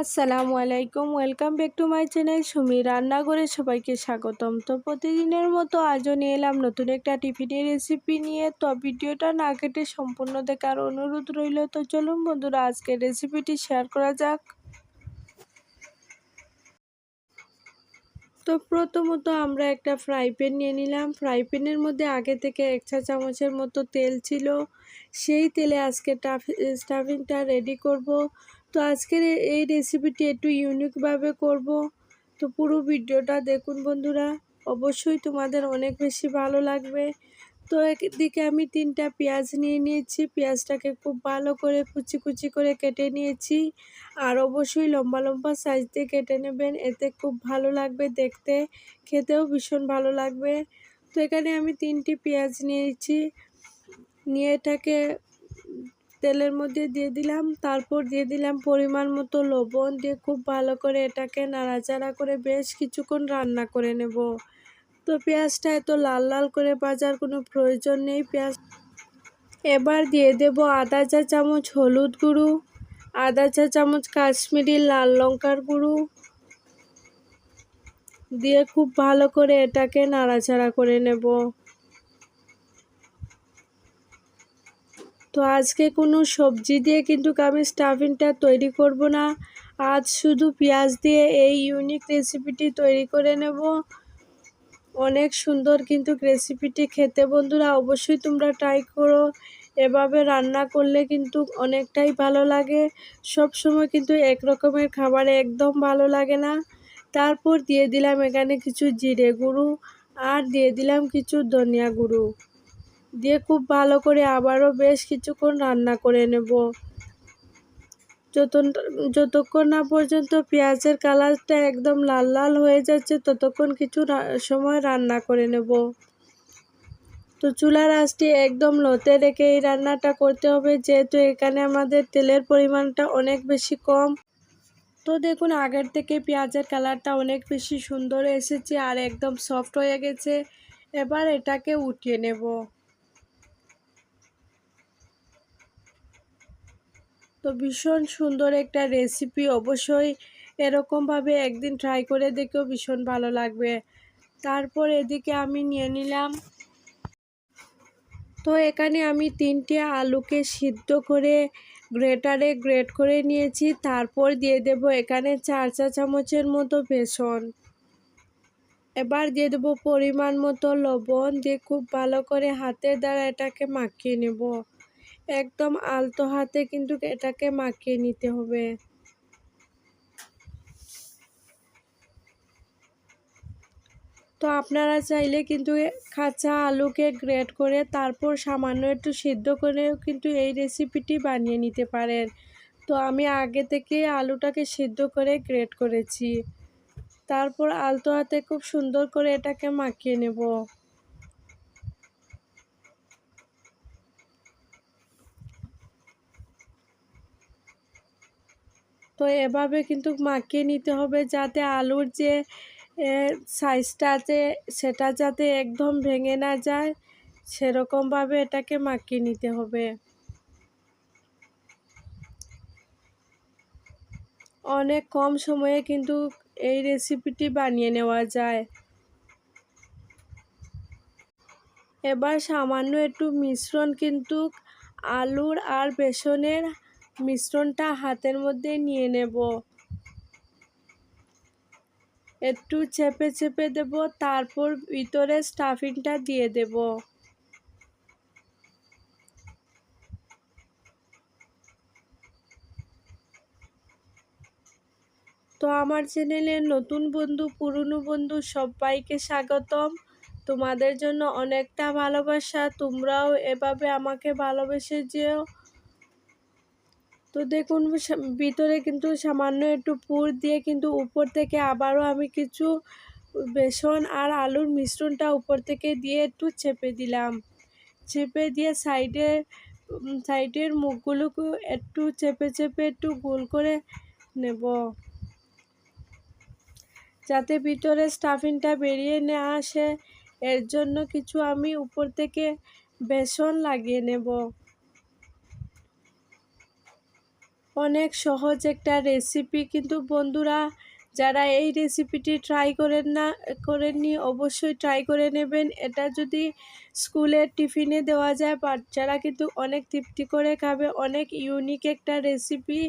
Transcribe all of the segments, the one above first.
আসসালামু আলাইকুম, welcome back to my channel Sumi রান্নাঘরে সবাইকে স্বাগতম। তো প্রতিদিনের মতো আজও নিয়ে এলাম নতুন একটা টিফিনের রেসিপি নিয়ে। তো ভিডিওটা না কেটে সম্পূর্ণ দেখার অনুরোধ রইল। তো চলুন বন্ধুরা, আজকের রেসিপিটি শেয়ার করা যাক। তো প্রথমত আমরা একটা ফ্রাই প্যান নিয়ে নিলাম। ফ্রাই প্যানের মধ্যে আগে থেকে এক চা চামচের মতো তেল ছিল। সেই তেলে আজকে স্টাফিংটা রেডি করব। তো আজকের এই রেসিপিটি একটু ইউনিকভাবে করব। তো পুরো ভিডিওটা দেখুন বন্ধুরা, অবশ্যই তোমাদের অনেক বেশি ভালো লাগবে। তো একদিকে আমি তিনটা পেঁয়াজ নিয়ে নিয়েছি, পেঁয়াজটাকে খুব ভালো করে কুচি কুচি করে কেটে নিয়েছি। আর অবশ্যই লম্বা লম্বা সাইজ দিয়ে কেটে নেবেন, এতে খুব ভালো লাগবে দেখতে, খেতেও ভীষণ ভালো লাগবে। তো এখানে আমি তিনটি পেঁয়াজ নিয়েছি, নিয়ে এটাকে তেলের মধ্যে দিয়ে দিলাম, তারপর দিয়ে দিলাম পরিমাণ মতো লবণ দিয়ে খুব ভালো করে এটাকে নাড়াচাড়া করে বেশ কিছুক্ষণ রান্না করে নেব। তো পেঁয়াজটা এত লাল লাল করে ভাজার কোনো প্রয়োজন নেই, পেঁয়াজ এবার দিয়ে দেব আধা চা চামচ হলুদ গুঁড়ো আধা চা চামচ কাশ্মীরি লাল লঙ্কার গুঁড়ো দিয়ে খুব ভালো করে এটাকে নাড়াচাড়া করে নেব। তো আজকে কোনো সবজি দিয়ে কিন্তু আমি স্টাফিংটা তৈরি করব না। আজ শুধু পেঁয়াজ দিয়ে এই ইউনিক রেসিপিটি তৈরি করে নেব। অনেক সুন্দর কিন্তু রেসিপিটি খেতে বন্ধুরা অবশ্যই তোমরা ট্রাই করো। এভাবে রান্না করলে কিন্তু অনেকটাই ভালো লাগে। সব সময় কিন্তু এক রকমের খাবার একদম ভালো লাগে না। তারপর দিয়ে দিলাম এখানে কিছু জিরে গুঁড়ো আর দিয়ে দিলাম কিছু ধনিয়া গুঁড়ো। দিয়ে খুব ভালো করে আবারও বেশ কিছুক্ষণ রান্না করে নেব। যত যতক্ষণ না পর্যন্ত পেঁয়াজের কালারটা একদম লাল লাল হয়ে যাচ্ছে, ততক্ষণ কিছু সময় রান্না করে নেব। তো চুলার আঁচটি একদম লোতে রেখে এই রান্নাটা করতে হবে, যেহেতু এখানে আমাদের তেলের পরিমাণটা অনেক বেশি কম। তো দেখুন, আগের থেকে পেঁয়াজের কালারটা অনেক বেশি সুন্দর এসেছে আর একদম সফট হয়ে গেছে। এবার এটাকে উঠিয়ে নেব। তো ভীষণ সুন্দর একটা রেসিপি অবশ্যই এরকমভাবে একদিন ট্রাই করে দেখেও ভীষণ ভালো লাগবে। তারপর এদিকে আমি নিয়ে নিলাম। তো এখানে আমি তিনটে আলুকে সিদ্ধ করে গ্রেটারে গ্রেট করে নিয়েছি। তারপর দিয়ে দেব এখানে চার চা চামচের মতো বেসন। এবার দিয়ে দেবো পরিমাণ মতো লবণ। দিয়ে খুব ভালো করে হাতের দ্বারা এটাকে মাখিয়ে নেব। একদম আলতো হাতে কিন্তু এটাকে মাখিয়ে নিতে হবে। তো আপনারা চাইলে কিন্তু কাঁচা আলুকে গ্রেট করে তারপর সামান্য একটু সিদ্ধ করেও কিন্তু এই রেসিপিটি বানিয়ে নিতে পারেন। তো আমি আগে থেকে আলুটাকে সিদ্ধ করে গ্রেট করেছি। তারপর আলতো হাতে খুব সুন্দর করে এটাকে মাখিয়ে নেব। তো এভাবে কিন্তু মাখিয়ে নিতে হবে যাতে আলুর যে সাইজটা আছে সেটা যাতে একদম ভেঙে না যায়। সেরকমভাবে এটাকে মাখিয়ে নিতে হবে। অনেক কম সময়ে কিন্তু এই রেসিপিটি বানিয়ে নেওয়া যায়। এবার সামান্য একটু মিশ্রণ কিন্তু আলুর আর বেসনের মিশ্রণটা হাতের মধ্যে নিয়ে নেব। একটু চেপে চেপে দেব, তারপর ভিতরে স্টাফিংটা দিয়ে দেব। তো আমার চ্যানেলের নতুন বন্ধু, পুরনো বন্ধু সবাইকে স্বাগতম। তোমাদের জন্য অনেকটা ভালোবাসা, তোমরাও এভাবে আমাকে ভালোবেসে যেও। তো দেখুন ভিতরে কিন্তু সামান্য একটু পুর দিয়ে কিন্তু উপর থেকে আবারও আমি কিছু বেসন আর আলুর মিশ্রণটা উপর থেকে দিয়ে একটু চেপে দিলাম। চেপে দিয়ে সাইডে সাইডের মুখগুলোকে একটু চেপে চেপে একটু গোল করে নেব। যাতে ভিতরে স্টাফিংটা বেরিয়ে না আসে, এর জন্য কিছু আমি উপর থেকে বেসন লাগিয়ে নেব। অনেক সহজ একটা রেসিপি কিন্তু বন্ধুরা, যারা এই রেসিপিটি ট্রাই করেন না, করেননি, অবশ্যই ট্রাই করে নেবেন। এটা যদি স্কুলের টিফিনে দেওয়া যায় বাচ্চারা কিন্তু অনেক তৃপ্তি করে খাবে, অনেক ইউনিক একটা রেসিপি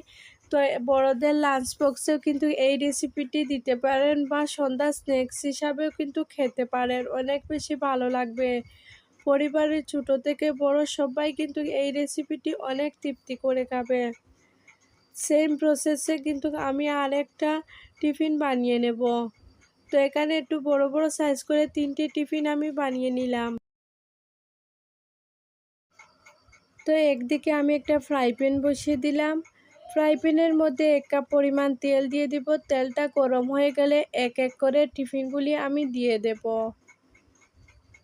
তো বড়দের লাঞ্চ বক্সেও কিন্তু এই রেসিপিটি দিতে পারেন বা সন্ধ্যা স্ন্যাক্স হিসাবেও কিন্তু খেতে পারেন। অনেক বেশি ভালো লাগবে। পরিবারের ছোট থেকে বড় সবাই কিন্তু এই রেসিপিটি অনেক তৃপ্তি করে খাবে। সেম প্রসেসে কিন্তু আমি আরেকটা টিফিন বানিয়ে নেব। তো এখানে একটু বড় বড় সাইজ করে তিনটে টিফিন আমি বানিয়ে নিলাম। তো একদিকে আমি একটা ফ্রাই প্যান বসিয়ে দিলাম। ফ্রাই প্যানের মধ্যে এক কাপ পরিমাণ তেল দিয়ে দিব। তেলটা গরম হয়ে গেলে এক এক করে টিফিনগুলি আমি দিয়ে দেব।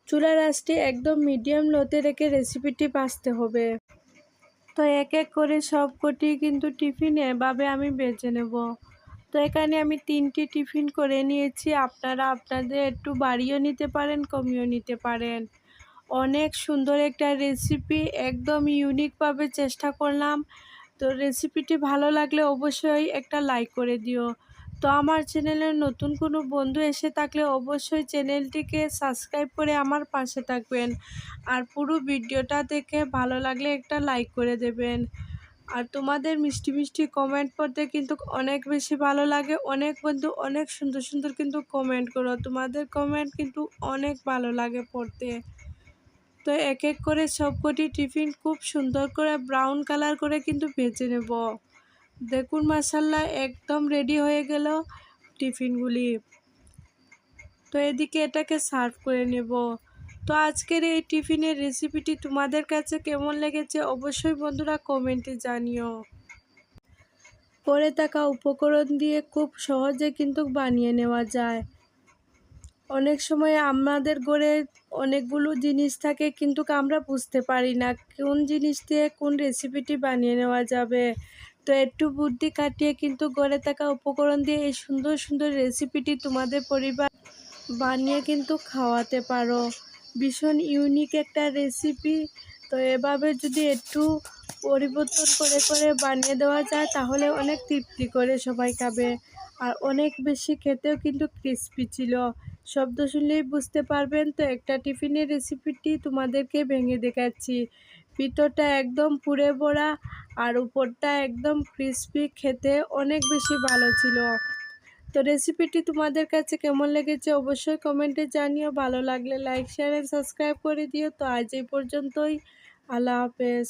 চুলা রাসটি একদম মিডিয়াম লোতে রেখে রেসিপিটি বাঁচতে হবে। তো এক এক করে সব কটি কিন্তু টিফিনে এভাবে আমি বেছে নেব। তো এখানে আমি তিনটি টিফিন করে নিয়েছি। আপনারা আপনাদের একটু বাড়িও নিতে পারেন কমিয়েও নিতে পারেন। অনেক সুন্দর একটা রেসিপি একদম ইউনিকভাবে চেষ্টা করলাম। তো রেসিপিটি ভালো লাগলে অবশ্যই একটা লাইক করে দিও। তো আমার চ্যানেলের নতুন কোনো বন্ধু এসে থাকলে অবশ্যই চ্যানেলটিকে সাবস্ক্রাইব করে আমার পাশে থাকবেন। আর পুরো ভিডিওটা দেখে ভালো লাগলে একটা লাইক করে দেবেন। আর তোমাদের মিষ্টি মিষ্টি কমেন্ট পড়তে কিন্তু অনেক বেশি ভালো লাগে। অনেক বন্ধু অনেক সুন্দর সুন্দর কিন্তু কমেন্ট করো। তোমাদের কমেন্ট কিন্তু অনেক ভালো লাগে পড়তে। তো এক এক করে সবকটি টিফিন খুব সুন্দর করে ব্রাউন কালার করে কিন্তু ভেজে নেব। দেখুন মাসাল্লা একদম রেডি হয়ে গেল টিফিনগুলি। তো এদিকে এটাকে সার্ভ করে নেব। তো আজকের এই টিফিনের রেসিপিটি তোমাদের কাছে কেমন লেগেছে অবশ্যই বন্ধুরা কমেন্টে জানিও। পরে থাকা উপকরণ দিয়ে খুব সহজে কিন্তু বানিয়ে নেওয়া যায়। অনেক সময় আমাদের ঘরে অনেকগুলো জিনিস থাকে, কিন্তু আমরা বুঝতে পারি না কোন জিনিস দিয়ে কোন রেসিপিটি বানিয়ে নেওয়া যাবে। তো একটু বুদ্ধি কাটিয়ে কিন্তু গড়ে থাকা উপকরণ দিয়ে এই সুন্দর সুন্দর রেসিপিটি তোমাদের পরিবার বানিয়ে কিন্তু খাওয়াতে পারো। ভীষণ ইউনিক একটা রেসিপি তো এভাবে যদি একটু পরিবর্তন করে করে বানিয়ে দেওয়া যায়, তাহলে অনেক তৃপ্তি করে সবাই খাবে। আর অনেক বেশি খেতেও কিন্তু ক্রিস্পি ছিল। শব্দ শুনলেই বুঝতে পারবেন। তো একটা টিফিনের রেসিপিটি তোমাদেরকে ভেঙে দেখাচ্ছি। ভিতরটা একদম পুড়ে পোড়া আর উপরটা একদম ক্রিস্পি খেতে অনেক বেশি ভালো ছিল। তো রেসিপিটি তোমাদের কাছে কেমন লেগেছে অবশ্যই কমেন্টে জানিও। ভালো লাগলে লাইক শেয়ার সাবস্ক্রাইব করে দিও। তো আজ এই পর্যন্তই। আল্লাহ হাফেজ।